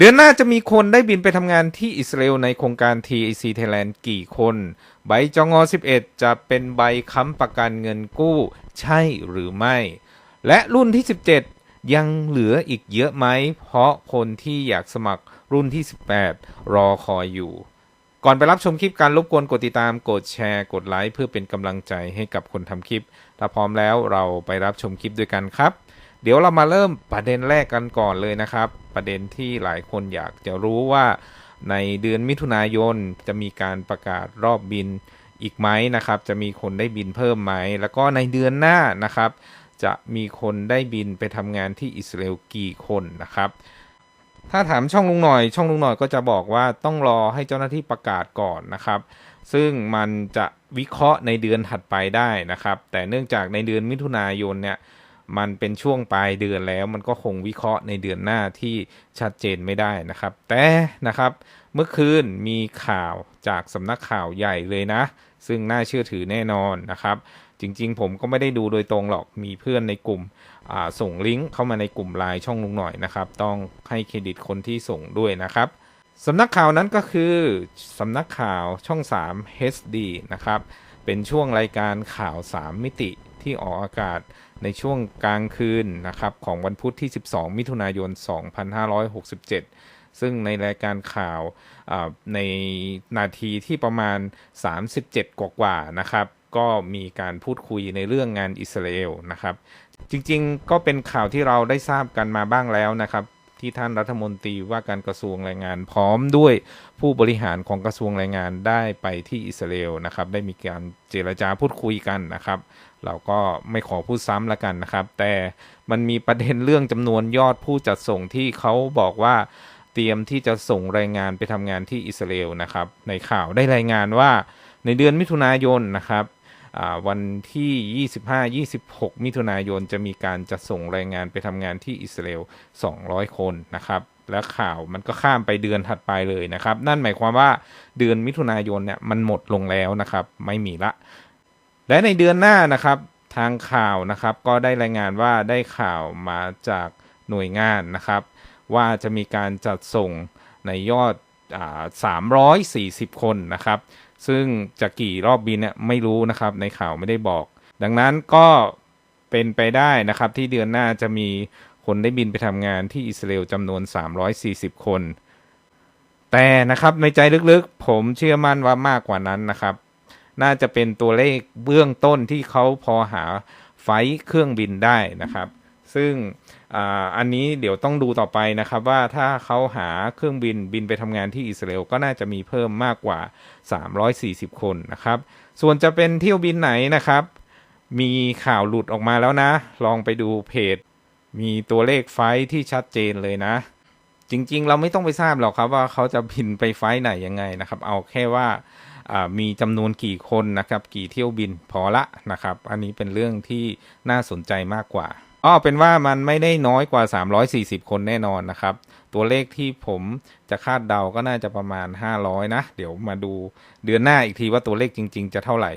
เดือนหน้าจะมีคนได้บินไปทำงานที่อิสราเอลในโครงการ TAC Thailand กี่คน ใบจองอ 11 จะเป็นใบค้ำประกันเงินกู้ ใช่หรือไม่ และรุ่นที่ 17 ยังเหลืออีกเยอะไหม เพราะคนที่อยากสมัครรุ่นที่ 18 รอคอยอยู่ ก่อนไปรับชมคลิปการรบกวนกดติดตาม กดแชร์ กดไลค์เพื่อเป็นกำลังใจให้กับคนทำคลิป ถ้าพร้อมแล้วเราไปรับชมคลิปด้วยกันครับ เดี๋ยวเรามาเริ่มประเด็นแรกกันก่อนเลยนะครับ ประเด็นที่หลายคนอยากจะรู้ว่าในเดือนมิถุนายนจะมีการประกาศรอบบินอีกไหมนะครับ จะมีคนได้บินเพิ่มไหม แล้วก็ในเดือนหน้านะครับ จะมีคนได้บินไปทำงานที่อิสราเอลกี่คนนะครับ ถ้าถามช่องลุงหน่อย ช่องลุงหน่อยก็จะบอกว่าต้องรอให้เจ้าหน้าที่ประกาศก่อนนะครับ ซึ่งมันจะวิเคราะห์ในเดือนถัดไปได้นะครับ แต่เนื่องจากในเดือนมิถุนายนเนี่ย มันเป็นช่วงปลายเดือนแล้ว มันก็คงวิเคราะห์ในเดือนหน้าที่ชัดเจนไม่ได้นะครับ แต่นะครับเมื่อคืนมีข่าวจากสำนักข่าวใหญ่เลยนะ ซึ่งน่าเชื่อถือแน่นอนนะครับ จริง ๆ ผมก็ไม่ได้ดูโดยตรงหรอกมีเพื่อนในกลุ่มส่งลิงก์เข้ามาในกลุ่มไลน์ช่องลุงหน่อยนะครับ ต้องให้เครดิตคนที่ส่งด้วยนะครับสำนักข่าวนั้นก็คือสำนักข่าวช่อง 3 HD นะครับ เป็นช่วงรายการข่าว 3 มิติที่ออกอากาศ ในช่วงกลางคืนนะครับของวันพุธที่ 12 มิถุนายน 2567 ซึ่งในรายการข่าวในนาทีที่ประมาณ 37 กว่าๆนะครับ ก็มีการพูดคุยในเรื่องงานอิสราเอลนะครับ จริงๆ ก็เป็นข่าวที่เราได้ทราบกันมาบ้างแล้วนะครับ ที่ท่านรัฐมนตรีว่าการกระทรวงแรงงาน พร้อมด้วยผู้บริหารของกระทรวงแรงงานได้ไปที่อิสราเอลนะครับ ได้มีการเจรจาพูดคุยกันนะครับ เราก็ไม่ขอพูดซ้ำละกันนะครับ แต่มันมีประเด็นเรื่องจำนวนยอดผู้จัดส่งที่เขาบอกว่าเตรียมที่จะส่งแรงงานไปทำงานที่อิสราเอลนะครับ ในข่าวได้รายงานว่าในเดือนมิถุนายนนะครับ วันที่ 25-26 มิถุนายนจะมีการจัดส่งแรงงานไปทำงานที่อิสราเอล 200 คนนะครับและข่าวมันก็ข้ามไปเดือนถัดไปเลยนะครับ นั่นหมายความว่าเดือนมิถุนายนเนี่ยมันหมดลงแล้วนะครับ ไม่มีละ และในเดือนหน้านะครับทางข่าวนะครับก็ได้รายงานว่าได้ข่าวมาจากหน่วยงานนะครับ ว่าจะมีการจัดส่งในยอด 340 คนนะครับ ซึ่งจะกี่รอบบินเนี่ยไม่รู้นะครับในข่าวไม่ได้บอก ดังนั้นก็เป็นไปได้นะครับที่เดือนหน้าจะมีคนได้บินไปทำงานที่อิสราเอลจำนวน 340 คน แต่นะครับในใจลึกๆ ผมเชื่อมั่นว่ามากกว่านั้นนะครับ น่าจะเป็นตัวเลขเบื้องต้นที่เขาพอหาไฟเครื่องบินได้นะครับ ซึ่งอันนี้เดี๋ยวต้องดูต่อไปนะครับว่าถ้าเขาหาเครื่องบินบินไปทำงานที่อิสราเอลก็น่าจะมีเพิ่มมากกว่า 340 คนนะครับ ส่วนจะเป็นเที่ยวบินไหนนะครับ มีข่าวหลุดออกมาแล้วนะ ลองไปดูเพจ มีตัวเลขไฟที่ชัดเจนเลยนะ จริงๆ เราไม่ต้องไปทราบหรอกครับว่าเขาจะบินไปไฟไหนยังไงนะครับ เอาแค่ว่ามีจำนวนกี่คนนะครับ กี่เที่ยวบินพอละนะครับ อันนี้เป็นเรื่องที่น่าสนใจมากกว่า อ๋อเป็นว่ามันไม่ได้น้อยกว่า 340 คนแน่นอนนะครับ ตัวเลขที่ผมจะคาดเดาก็น่าจะประมาณ 500 นะ เดี๋ยวมาดูเดือนหน้าอีกทีว่าตัวเลขจริง ๆ จะเท่าไหร่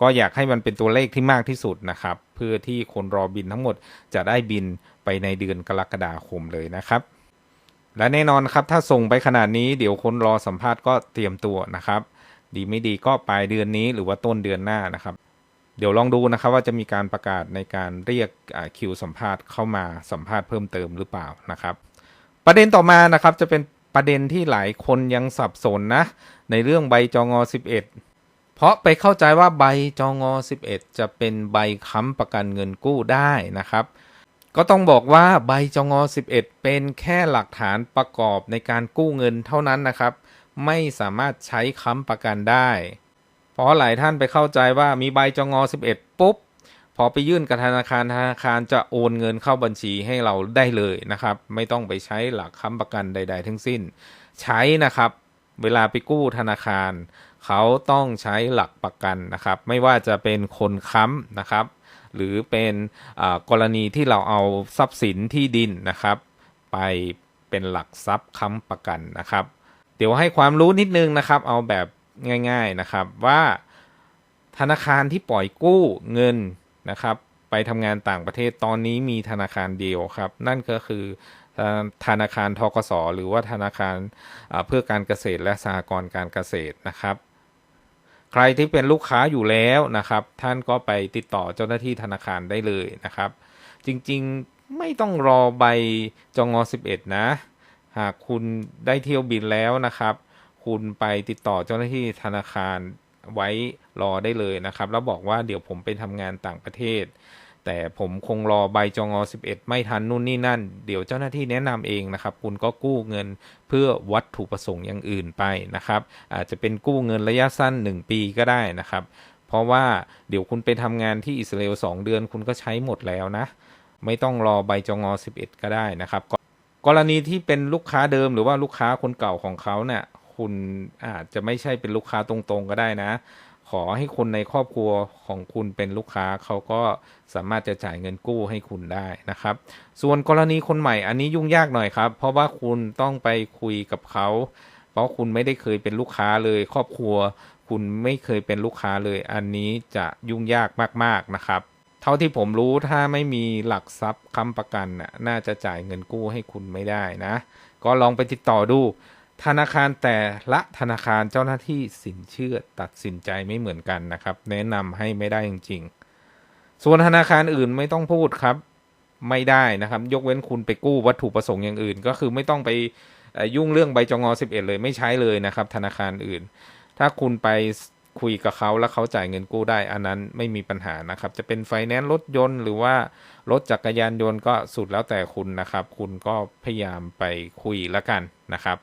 ก็อยากให้มันเป็นตัวเลขที่มากที่สุดนะครับ เพื่อที่คนรอบินทั้งหมดจะได้บินไปในเดือนกรกฎาคมเลยนะครับ และแน่นอนครับถ้าส่งไปขนาดนี้เดี๋ยวคนรอสัมภาษณ์ก็เตรียมตัวนะครับ ดีไม่ดีก็ปลายเดือนนี้หรือว่าต้นเดือนหน้านะครับ เดี๋ยวลองดูนะครับว่าจะมีการประกาศในการเรียกคิวสัมภาษณ์เข้ามาสัมภาษณ์เพิ่มเติมหรือเปล่านะครับ ประเด็นต่อมานะครับจะเป็นประเด็นที่หลายคนยังสับสนนะ ในเรื่องใบจองอ11 เพราะไปเข้าใจว่าใบจองอ11 จะเป็นใบค้ำประกันเงินกู้ได้นะครับ ก็ต้องบอกว่าใบจองอ11 เป็นแค่หลักฐานประกอบในการกู้เงินเท่านั้นนะครับ ไม่สามารถใช้ค้ำประกันได้ เพราะหลายท่านไปเข้าใจว่ามีใบจองอ 11 ปุ๊บ พอไปยื่นกับธนาคารธนาคารจะโอนเงินเข้าบัญชีให้เราได้เลยนะครับ ไม่ต้องไปใช้หลักค้ำประกันใด ๆ ทั้งสิ้น ใช้นะครับ เวลาไปกู้ธนาคาร เขาต้องใช้หลักประกันนะครับ ไม่ว่าจะเป็นคนค้ำนะครับ หรือเป็นกรณีที่เราเอาทรัพย์สินที่ดินนะครับ ไปเป็นหลักทรัพย์ค้ำประกันนะครับ เดี๋ยวให้ความรู้นิดนึงนะครับ เอาแบบ ง่ายๆนะครับว่าธนาคารที่ปล่อยกู้เงินนะครับไปทำงานต่างประเทศตอนนี้มีธนาคารเดียวครับ นั่นก็คือธนาคารทกสหรือว่าธนาคารเพื่อการเกษตรและสหกรณ์การเกษตรนะครับ ใครที่เป็นลูกค้าอยู่แล้วนะครับ ท่านก็ไปติดต่อเจ้าหน้าที่ธนาคารได้เลยนะครับ จริงๆไม่ต้องรอใบจง11 นะ หากคุณได้เที่ยวบินแล้วนะครับ คุณไปติดต่อเจ้าหน้าที่ธนาคารไว้รอได้เลยนะครับ แล้วบอกว่าเดี๋ยวผมไปทำงานต่างประเทศ แต่ผมคงรอใบจองอ11 ไม่ทันนู่นนี่นั่น เดี๋ยวเจ้าหน้าที่แนะนำเองนะครับ คุณก็กู้เงินเพื่อวัตถุประสงค์อย่างอื่นไปนะครับ อาจจะเป็นกู้เงินระยะสั้น 1 ปีก็ได้นะครับ เพราะว่าเดี๋ยวคุณไปทำงานที่อิสราเอล2 เดือนคุณก็ใช้หมดแล้วนะ ไม่ต้องรอใบจองอ11 ก็ได้นะครับกรณีที่เป็นลูกค้าเดิมหรือว่าลูกค้าคนเก่าของเขาเนี่ย คุณอาจจะไม่ใช่เป็นลูกค้าตรงๆก็ได้นะ ขอให้คนในครอบครัวของคุณเป็นลูกค้าเขาก็สามารถจะจ่ายเงินกู้ให้คุณได้นะครับ ส่วนกรณีคนใหม่อันนี้ยุ่งยากหน่อยครับ เพราะว่าคุณต้องไปคุยกับเขา เพราะคุณไม่ได้เคยเป็นลูกค้าเลย ครอบครัว คุณไม่เคยเป็นลูกค้าเลย อันนี้จะยุ่งยากมากๆนะครับเท่าที่ผมรู้ถ้าไม่มีหลักทรัพย์ค้ำประกันน่ะน่าจะจ่ายเงินกู้ให้คุณไม่ได้นะ ก็ลองไปติดต่อดู ธนาคารแต่ละธนาคารเจ้าหน้าที่สินเชื่อตัดสินใจไม่เหมือนกันนะครับ แนะนำให้ไม่ได้จริงๆ ส่วนธนาคารอื่นไม่ต้องพูดครับไม่ได้นะครับ ยกเว้นคุณไปกู้วัตถุประสงค์อย่างอื่น ก็คือไม่ต้องไปยุ่งเรื่องใบจงอ11 เลยไม่ใช้เลยนะครับ ธนาคารอื่น ถ้าคุณไปคุยกับเขาแล้วเขาจ่ายเงินกู้ได้ อันนั้นไม่มีปัญหานะครับ จะเป็นไฟแนนซ์รถยนต์หรือว่ารถจักรยานยนต์ก็สุดแล้วแต่คุณนะครับ คุณก็พยายามไปคุยแล้วกันนะครับ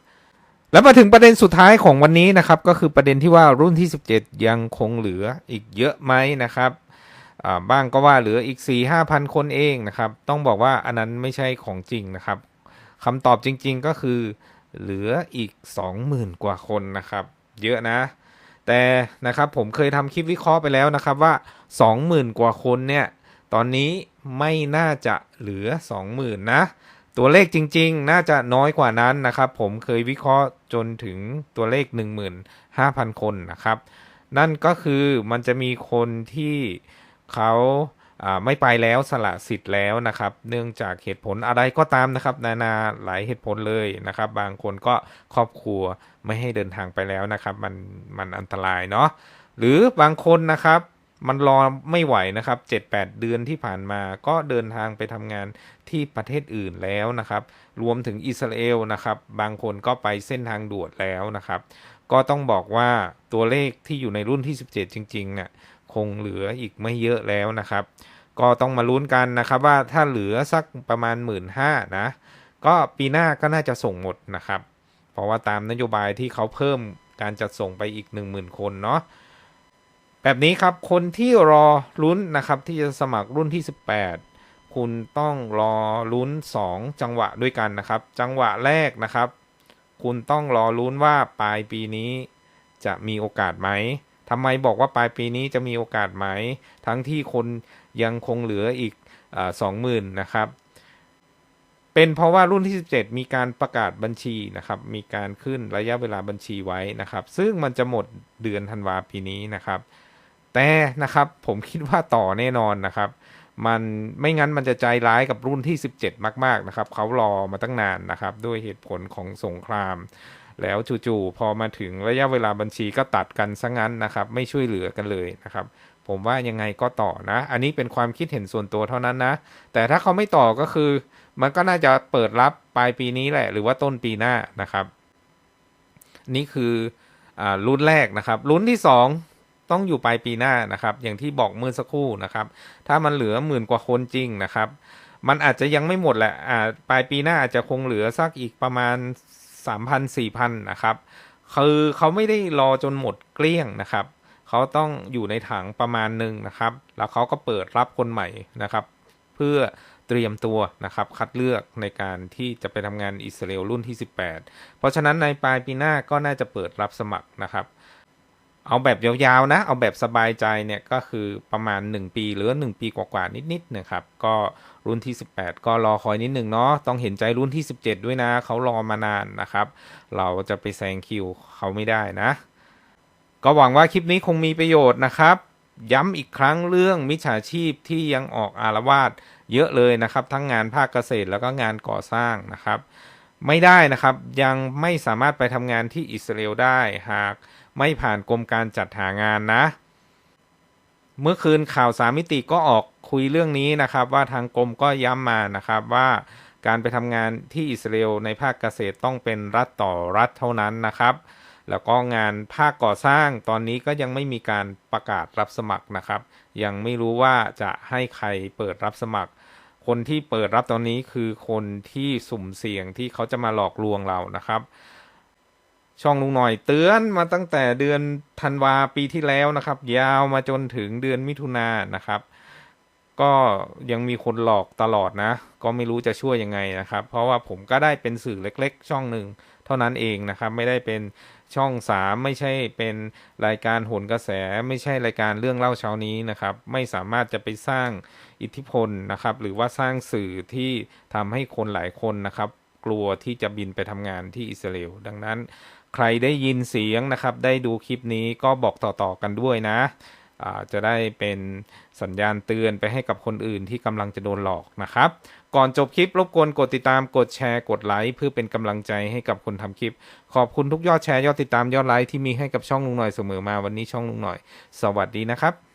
แล้วมาถึงประเด็นสุดท้ายของวันนี้นะครับ ก็คือประเด็นที่ว่ารุ่นที่ 17 ยังคงเหลืออีกเยอะไหมนะครับบ้างก็ว่าเหลืออีก 4 5พันคนเองนะครับ ต้องบอกว่าอันนั้นไม่ใช่ของจริงนะครับคำตอบจริง ๆก็คือเหลืออีก 20,000 กว่าคนนะครับ เยอะนะ แต่นะครับผมเคยทำคลิปวิเคราะห์ไปแล้วนะครับว่า 20,000 กว่าคนเนี่ย ตอนนี้ไม่น่าจะเหลือ 20,000 นะ ตัวเลขจริง ๆ น่าจะน้อยกว่านั้นนะครับ ผมเคยวิเคราะห์จนถึงตัวเลข 15,000 คนนะครับ นั่นก็คือมันจะมีคนที่เขาไม่ไปแล้วสละสิทธิ์แล้วนะครับ เนื่องจากเหตุผลอะไรก็ตามนะครับ นานาหลายเหตุผลเลยนะครับ บางคนก็ครอบครัวไม่ให้เดินทางไปแล้วนะครับ มันมันอันตรายเนาะหรือบางคนนะครับ มันรอไม่ไหวนะครับ 7-8 เดือนที่ผ่านมาก็เดินทางไปทำงานที่ประเทศอื่นแล้วนะครับ รวมถึงอิสราเอลนะครับ บางคนก็ไปเส้นทางด่วนแล้วนะครับ ก็ต้องบอกว่าตัวเลขที่อยู่ในรุ่นที่ 17 จริงๆเนี่ยคงเหลืออีกไม่เยอะแล้วนะครับ ก็ต้องมาลุ้นกันนะครับว่าถ้าเหลือสักประมาณ 1 5ื่นนะก็ปีหน้าก็น่าจะส่งหมดนะครับ เพราะว่าตามนโยบายที่เขาเพิ่มการจัดส่งไปอีก 10,000 คนเนาะ แบบนี้ครับคนที่รอลุ้นนะครับที่จะสมัครรุ่นที่ 18 คุณต้องรอลุ้น 2 จังหวะด้วยกันนะครับ จังหวะแรกนะครับ คุณต้องรอลุ้นว่าปลายปีนี้จะมีโอกาสไหมทำไมบอกว่าปลายปีนี้จะมีโอกาสไหม ทั้งที่คนยังคงเหลืออีกสองหมื่นนะครับ เป็นเพราะว่ารุ่นที่ 17 มีการประกาศบัญชีนะครับ มีการขึ้นระยะเวลาบัญชีไว้นะครับ ซึ่งมันจะหมดเดือนธันวาปีนี้นะครับ แต่นะครับผมคิดว่าต่อแน่นอนนะครับ มันไม่งั้นมันจะใจร้ายกับรุ่นที่ 17 มาก ๆ นะครับ เขารอมาตั้งนานนะครับ ด้วยเหตุผลของสงคราม แล้วจู่ๆพอมาถึงระยะเวลาบัญชีก็ตัดกันซะงั้นนะครับ ไม่ช่วยเหลือกันเลยนะครับผมว่ายังไงก็ต่อนะ อันนี้เป็นความคิดเห็นส่วนตัวเท่านั้นนะ แต่ถ้าเขาไม่ต่อก็คือ มันก็น่าจะเปิดรับปลายปีนี้แหละ หรือว่าต้นปีหน้านะครับ นี่คืออรุ่นแรกนะครับ รุ่นที่สอง ต้องอยู่ปลายปีหน้านะครับ อย่างที่บอกเมื่อสักครู่นะครับ ถ้ามันเหลือหมื่นกว่าคนจริงนะครับ มันอาจจะยังไม่หมดแหละอ่าปลายปีหน้าอาจจะคงเหลือสักอีกประมาณ 3,000 4,000นะครับคือเขาไม่ได้รอจนหมดเกลี้ยงนะครับ เขาต้องอยู่ในถังประมาณหนึ่งนะครับ แล้วเขาก็เปิดรับคนใหม่นะครับ เพื่อเตรียมตัวนะครับ คัดเลือกในการที่จะไปทำงานอิสราเอลรุ่นที่ 18 เพราะฉะนั้นในปลายปีหน้าก็น่าจะเปิดรับสมัครนะครับ เอาแบบยาวๆนะ เอาแบบสบายใจเนี่ยก็คือประมาณ 1 ปีหรือ 1 ปีกว่าๆนิดๆนะครับ ก็รุ่นที่ 18 ก็รอคอยนิดหนึ่งเนาะต้องเห็นใจรุ่นที่ 17 ด้วยนะ เขารอมานานนะครับ เราจะไปแซงคิวเขาไม่ได้นะ ก็หวังว่าคลิปนี้คงมีประโยชน์นะครับ ย้ำอีกครั้งเรื่องมิจฉาชีพที่ยังออกอารวาสเยอะเลยนะครับ ทั้งงานภาคเกษตรแล้วก็งานก่อสร้างนะครับ ไม่ได้นะครับ ยังไม่สามารถไปทำงานที่อิสราเอลได้ หากไม่ผ่านกรมการจัดหางานนะ เมื่อคืนข่าวสามมิติก็ออกคุยเรื่องนี้นะครับ ว่าทางกรมก็ย้ำมานะครับว่าการไปทำงานที่อิสราเอลในภาคเกษตรต้องเป็นรัฐต่อรัฐเท่านั้นนะครับ แล้วก็งานภาคก่อสร้างตอนนี้ก็ยังไม่มีการประกาศรับสมัครนะครับ ยังไม่รู้ว่าจะให้ใครเปิดรับสมัคร คนที่เปิดรับตอนนี้คือคนที่สุ่มเสี่ยงที่เขาจะมาหลอกลวงเรานะครับ ช่องลุงหน่อยเตือนมาตั้งแต่เดือนธันวาปีที่แล้วนะครับ ยาวมาจนถึงเดือนมิถุนายนนะครับ ก็ยังมีคนหลอกตลอดนะ ก็ไม่รู้จะช่วยยังไงนะครับ เพราะว่าผมก็ได้เป็นสื่อเล็ก ๆ ช่องหนึ่ง เท่านั้นเองนะครับไม่ได้เป็นช่องสามไม่ใช่เป็นรายการโหนกระแส ไม่ใช่รายการเรื่องเล่าเช้านี้นะครับ ไม่สามารถจะไปสร้างอิทธิพลนะครับ หรือว่าสร้างสื่อที่ทำให้คนหลายคนนะครับ กลัวที่จะบินไปทำงานที่อิสราเอลดังนั้น ใครได้ยินเสียงนะครับ ได้ดูคลิปนี้ก็บอกต่อๆกันด้วยนะ จะได้เป็นสัญญาณเตือนไปให้กับคนอื่นที่กำลังจะโดนหลอกนะครับ ก่อนจบคลิปรบกวนกดติดตามกดแชร์กดไลค์เพื่อเป็นกำลังใจให้กับคนทำคลิป ขอบคุณทุกยอดแชร์ยอดติดตามยอดไลค์ที่มีให้กับช่องลุงหน่อยเสมอมาวันนี้ช่องลุงหน่อย สวัสดีนะครับ